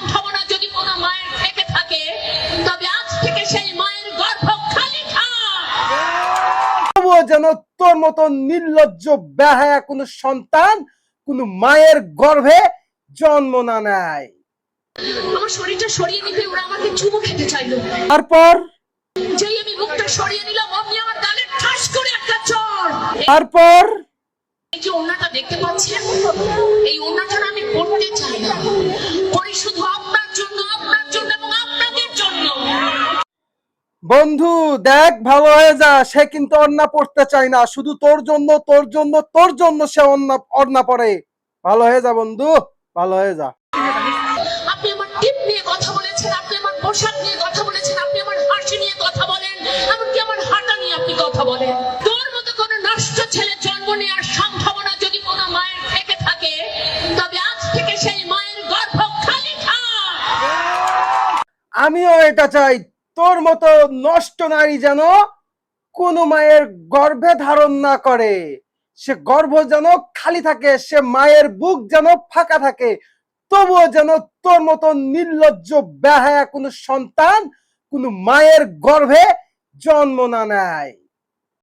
সম্ভাবনা যদি কোনো মায়ের থেকে থাকে তবে আজ থেকে সেই মায়ের গর্ভ খালি যেন তোর মতো নির্লজ্জ বেহায়া কোনো সন্তান কোনো মায়ের গর্ভে জন্ম না নেয়। আমার শরীরটা সরিয়ে নিতে ওরা আমাকে চুমু খেতে চাইলো। তারপর? যেই আমি মুখটা সরিয়ে নিলাম অমনি আমার গালে ঠাস করে একটা চড় তারপর? এই যে ওনাটা দেখতে পাচ্ছেন বন্ধু দেখ ভালো হয়ে যা সে কিন্তু অন্না পড়তে চায় না। শুধু তোর জন্য তোর জন্য তোর জন্য সে অন্না অন্না পড়ে। ভালো হয়ে যা বন্ধু ভালো হয়ে যা। আপনি আমার টিপ নিয়ে কথা বলেছেন আপনি আমার পোশাক নিয়ে কথা বলেছেন আপনি আমার হাসি নিয়ে কথা বলেন এমনকি আমার হাঁটা নিয়ে আপনি কথা বলেন। তোর মতো কোনো নষ্ট ছেলে জন্ম নেওয়ার সম্ভাবনা যদি কোনো মায়ের থেকে থাকে তবে আজ থেকে সেই মায়ের গর্ভ খালি থাক। আমিও এটা চাই। তোর মতো নষ্ট নারী যেন কোনো মায়ের গর্ভে ধারণ না করে। সে গর্ভ যেন খালি থাকে, সে মায়ের বুক যেন ফাঁকা থাকে, তবুও যেন তোর মতো নির্লজ্জ ব্যাহায়া কোনো সন্তান কোনো মায়ের গর্ভে জন্ম না নেয়।